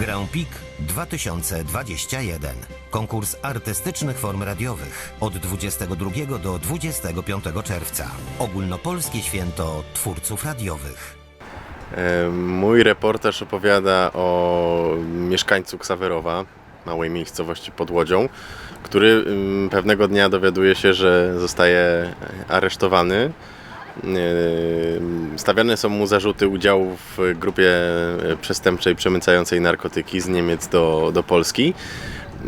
Grand Peak 2021. Konkurs artystycznych form radiowych od 22 do 25 czerwca. Ogólnopolskie święto twórców radiowych. E, Mój reportaż opowiada o mieszkańcu Ksawerowa, małej miejscowości pod Łodzią, który mm, pewnego dnia dowiaduje się, że zostaje aresztowany. E, Stawiane są mu zarzuty udziału w grupie e, przestępczej przemycającej narkotyki z Niemiec do, do Polski.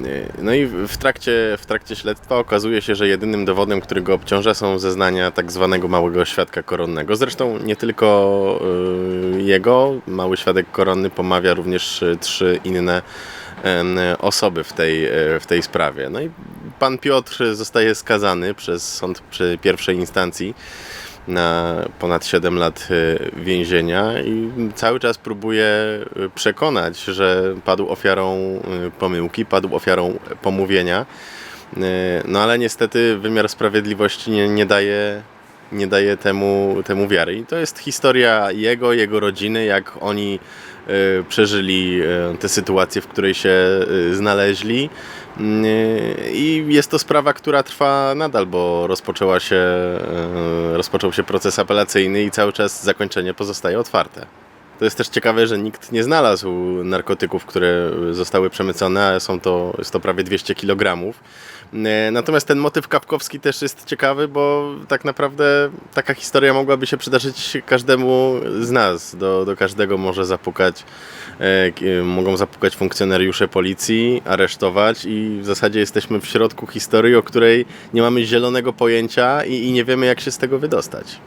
E, No i w trakcie, w trakcie śledztwa okazuje się, że jedynym dowodem, który go obciąża są zeznania tak zwanego małego świadka koronnego. Zresztą nie tylko y, jego, mały świadek koronny pomawia również y, trzy inne em, osoby w tej, e, w tej sprawie. No i pan Piotr zostaje skazany przez sąd przy pierwszej instancji na ponad 7 lat y, więzienia i cały czas próbuje y, przekonać, że padł ofiarą y, pomyłki, padł ofiarą pomówienia. No ale niestety wymiar sprawiedliwości nie, nie daje, nie daje temu, temu wiary. I to jest historia jego, jego rodziny, jak oni y, przeżyli y, tę sytuację, w której się y, znaleźli. I jest to sprawa, która trwa nadal, bo rozpoczęła się, rozpoczął się proces apelacyjny i cały czas zakończenie pozostaje otwarte. To jest też ciekawe, że nikt nie znalazł narkotyków, które zostały przemycone, a są to, jest to prawie 200 kg. E, Natomiast ten motyw kapkowski też jest ciekawy, bo tak naprawdę taka historia mogłaby się przydarzyć każdemu z nas. Do, do każdego może zapukać, e, e, mogą zapukać funkcjonariusze policji, aresztować i w zasadzie jesteśmy w środku historii, o której nie mamy zielonego pojęcia i, i nie wiemy jak się z tego wydostać.